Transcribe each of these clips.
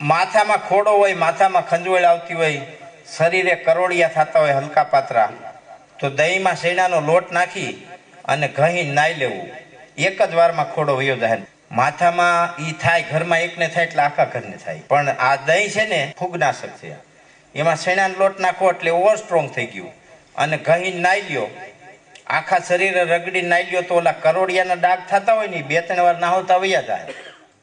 માથામાં ખોડો હોય, માથામાં ખંજવળ આવતી હોય, શરીરે કરોડિયા થતા હોય, હલકા પાતરા, તો દહીંમાં શેણાનો લોટ નાખી અને ઘહી નાઈ લેવું. એક જ વારમાં ખોડો વયો જાય. માથામાં ઈ થાય, ઘરમાં એકને થાય એટલે આખા ઘરને થાય. પણ આ દહીં છે ને ફૂગનાશક છે. એમાં શેણાનો લોટ નાખો એટલે ઓવર સ્ટ્રોંગ થઈ ગયું. અને ઘહી નાઈ લ્યો. આખા શરીરે રગડી નાઈ લ્યો તો ઓલા કરોડિયાના ડાઘ થતા હોય ને બે ત્રણ વાર નાહોતા વયા જાય.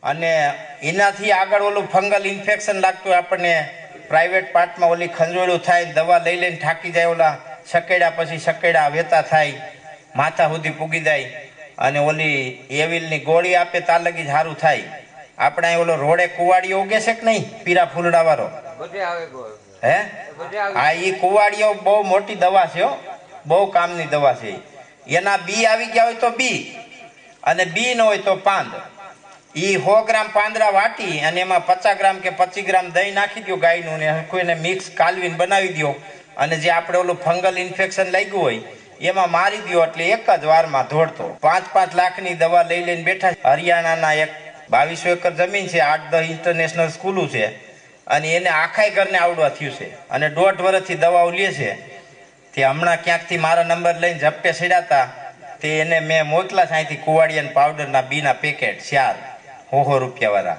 અને એનાથી આગળ ઓલું ફંગલ ઇન્ફેક્શન લાગતું હોય આપણને પ્રાઇવેટ પાર્ટમાં ઓલી ખંજોળું થાય દવા લઈ લઈને થાકી જાય ઓલા સકેડા પછી સકેડા વેતા થાય માથા સુધી પૂગી જાય અને ઓલી એવિલની ગોળી આપે તાર લગી સારું થાય. આપણે ઓલો રોડે કુવાડીઓ ઉગે છે કે નહીં? પીરા ફૂલડા વાળો હે? હા એ કુવાડીઓ બહુ મોટી દવા છે હો. બહુ કામની દવા છે. એના બી આવી ગયા હોય તો બી. અને બી ન હોય તો પાંદ. ઈ સો ગ્રામ પાંદડા વાટી અને એમાં પચાસ ગ્રામ કે પચીસ ગ્રામ દહીં નાખી દો ગાયનું ને કોઈને મિક્સ કાલવીને બનાવી દો અને જે આપણે ઓલું ફંગલ ઇન્ફેક્શન લાગ્યું હોય, એમાં મારી દો એટલે એક જ વારમાં ધોડતો પાંચ પાંચ લાખની દવા લઈ લઈને બેઠા હરિયાણાના એક બાવીસો એકર જમીન છે, આઠ દસ ઇન્ટરનેશનલ સ્કૂલો છે. અને એને આખાય ઘરને આવડવા થયું છે. અને દોઢ વર્ષથી દવાઓ લે છે. તે હમણાં ક્યાંકથી મારા નંબર લઈને ઝપટે સીડાતા તે એને મેં મોકલા અહીંથી કુવાડિયન પાવડરના બીના પેકેટ ચાર હોહો રૂપિયાવાળા.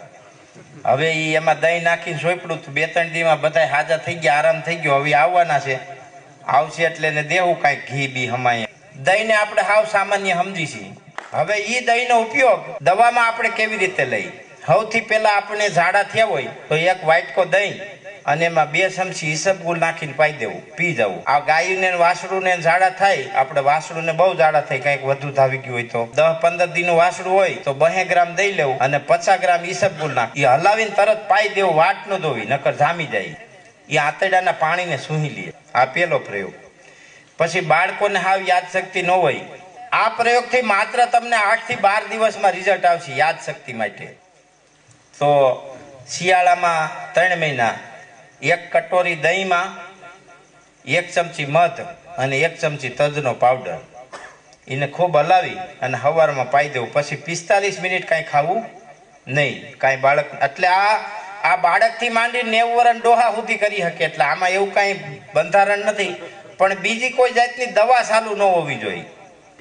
હવે એ એમાં દહીં નાખીને સોંપડું તો બે ત્રણ દીમાં બધા હાજા થઈ ગયા, આરામ થઈ ગયો. હવે આવવાના છે. આવશે એટલે એને દેવું કાંઈક ઘી બી હમાય. દહીંને આપણે હાવ સામાન્ય સમજી છીએ હવે એ દહીંનો ઉપયોગ દવામાં આપણે કેવી રીતે લઈ? સૌથી પહેલાં આપણે ઝાડા થયા હોય તો એક વાટકો દહીં અને એમાં બે ચમચી ઈસબગુલ નાખીને પાઈ દેવું, પી જવું. આ ગાયને ને વાસળુને ઝાડા થાય, આપણે વાસળુને બહુ ઝાડા થાય, કંઈક વધુ થાવી ગયું હોય તો. દસ પંદર દિનનું વાસડું હોય તો બહે ગ્રામ દઈ લેવું અને પચાસ ગ્રામ ઈસબગુલ નાખ. એ હલાવીને તરત પાઈ દેવું વાટ ન ધોવી, નકર જામી જાય. એ આંતરડાના પાણીને સૂહી લે. આ પેલો પ્રયોગ. પછી બાળકોને હાવ યાદશક્તિ ન હોય. આ પ્રયોગથી માત્ર તમને આઠથી બાર દિવસમાં રિઝલ્ટ આવશે યાદશક્તિ માટે. તો શિયાળામાં ત્રણ મહિના એક કટોરી દહીંમાં એક ચમચી મધ અને એક ચમચી તજનો પાવડર. એને ખૂબ હલાવી અને હવારમાં પાઈ દેવું. પછી પિસ્તાલીસ મિનિટ કાંઈ ખાવું નહીં. કાંઈ બાળક એટલે આ આ બાળકથી માંડી નેવું વરણ ડોહા સુધી કરી શકે. એટલે આમાં એવું કાંઈ બંધારણ નથી. પણ બીજી કોઈ જાતની દવા ચાલુ ન હોવી જોઈએ.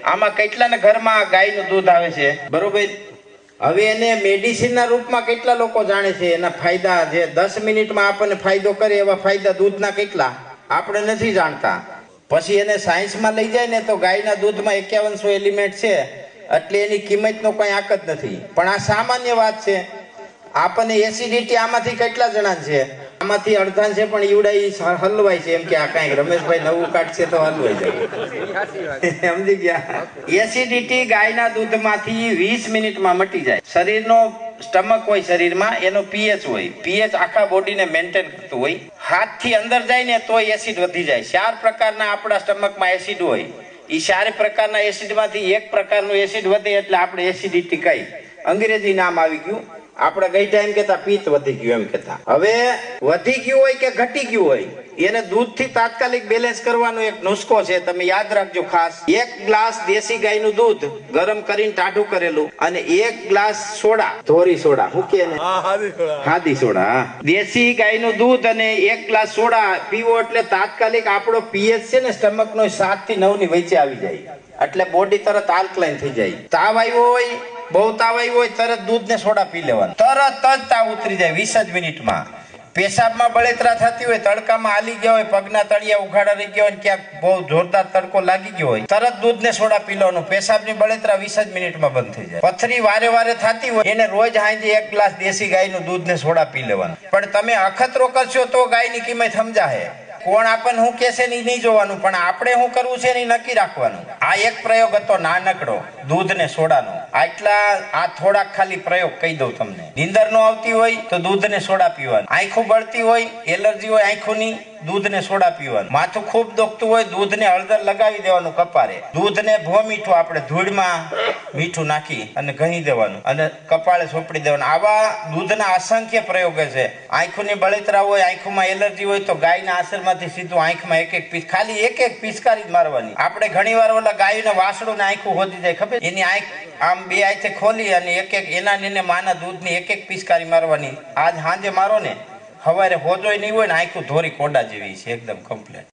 આમાં કેટલાને ઘરમાં ગાયનું દૂધ આવે છે? બરોબર? હવે એને મેડિસિનના રૂપમાં કેટલા લોકો જાણે છે? એના ફાયદા જે દસ મિનિટમાં આપણને ફાયદો કરે એવા ફાયદા દૂધના કેટલા? આપણે નથી જાણતા. પછી એને સાયન્સમાં લઈ જાય ને તો ગાયના દૂધમાં એકાવનસો એલિમેન્ટ છે. એટલે એની કિંમતનો કંઈ આક જ નથી. પણ આ સામાન્ય વાત છે. આપણને એસિડિટી આમાંથી કેટલા જણા છે? આમાંથી અડધા છે પણ ઈવડા હલવાય છે એમ કે આ કાંઈક રમેશભાઈ નવું કાઢશે તો હલવાઈ જાય. સમજી ગયા? એસિડિટી ગાયના દૂધમાંથી વીસ મિનિટમાં મટી જાય. શરીરનો સ્ટમક હોય શરીરમાં એનો પીએચ હોય. પીએચ આખા બોડીને મેન્ટેન કરતું હોય. હાથથી અંદર જાય ને તો એસિડ વધી જાય. ચાર પ્રકારના આપણા સ્ટમકમાં એસિડ હોય. એ ચાર પ્રકારના એસિડમાંથી એક પ્રકારનું એસિડ વધે એટલે આપણે એસિડિટી કહી અંગ્રેજી નામ આવી ગયું. આપણે ગઈ ટાઈમ કેતા પિત્ત વધી ગયું એમ કેતા હવે વધી ગયું હોય કે ઘટી ગયું હોય એને દૂધથી તાત્કાલિક બેલેન્સ કરવાનો એક નુસ્ખો છે તમે યાદ રાખજો ખાસ. એક ગ્લાસ દેશી ગાયનું દૂધ ગરમ કરીને ટાઢું કરેલું અને એક ગ્લાસ સોડા ધોરી સોડા. હું કે હાદી સોડા. દેશી ગાયનું દૂધ અને એક ગ્લાસ સોડા પીવો એટલે તાત્કાલિક આપણો પીએચ છે ને સ્ટમક નો સાતથી નવની વચ્ચે આવી જાય. એટલે બોડી તરત આલ્કલાઇન થઈ જાય. તાવ આવ્યો હોય બહુ તાવ આવ્યો હોય તરત દૂધ ને સોડા પી લેવાનું. તરત જ તાવ ઉતરી જાય વીસ જ મિનિટમાં. પેશાબમાં બળેતરા થતી હોય, તડકામાં આલી ગયા હોય, પગના તળિયા ઉઘાડા રહી ગયા હોય ક્યાંક બહુ જોરદાર તડકો લાગી ગયો હોય, તરત દૂધ ને સોડા પી લેવાનું. પેશાબની બળેતરા વીસ જ મિનિટમાં બંધ થઈ જાય. પથરી વારે વારે થતી હોય, એને રોજ હાંજે એક ગ્લાસ દેશી ગાયનું દૂધ ને સોડા પી લેવાનું. પણ તમે અખતરો કરશો તો ગાયની કિંમત સમજાશે. કોણ આપણને શું કહેશે ને નહીં જોવાનું, પણ આપણે શું કરવું છે ને નક્કી રાખવાનું. આ એક પ્રયોગ હતો નાનકડો દૂધ ને સોડાનો. આટલા આ થોડાક ખાલી પ્રયોગ કહી દઉં તમને. નીંદર નો આવતી હોય તો દૂધ ને સોડા પીવાનું. આંખું બળતી હોય, એલર્જી હોય આંખોની દૂધ ને સોડા પીવાનું. માથું ખૂબ દુખતું હોય દૂધ ને હળદર લગાવી દેવાનું કપાળે દૂધ ને ભો મીઠું આપણે ધૂળમાં મીઠું નાખી અને ઘણી દેવાનું. અને કપાળે સોપડી દેવાનું. આવા દૂધના અસંખ્ય પ્રયોગો છે. આંખોની બળતરા હોય, આંખોમાં એલર્જી હોય તો ગાયના આસરમાંથી સીધું આંખમાં એક એક પીસ, ખાલી એક એક પિચકારી જ મારવાની. આપણે ઘણી વાર ઓલા ગાયને વાસડું ને આંખું હોતી જાય, ખબર? એની આંખ આમ બે આંખે ખોલી અને એક એક એના ને માના દૂધની એક એક પિચકારી મારવાની. આજ સાંજે મારો ને સવારે હોજોય નહીં હોય ને આખું ધોરી કોડા જેવી છે, એકદમ કમ્પ્લેટ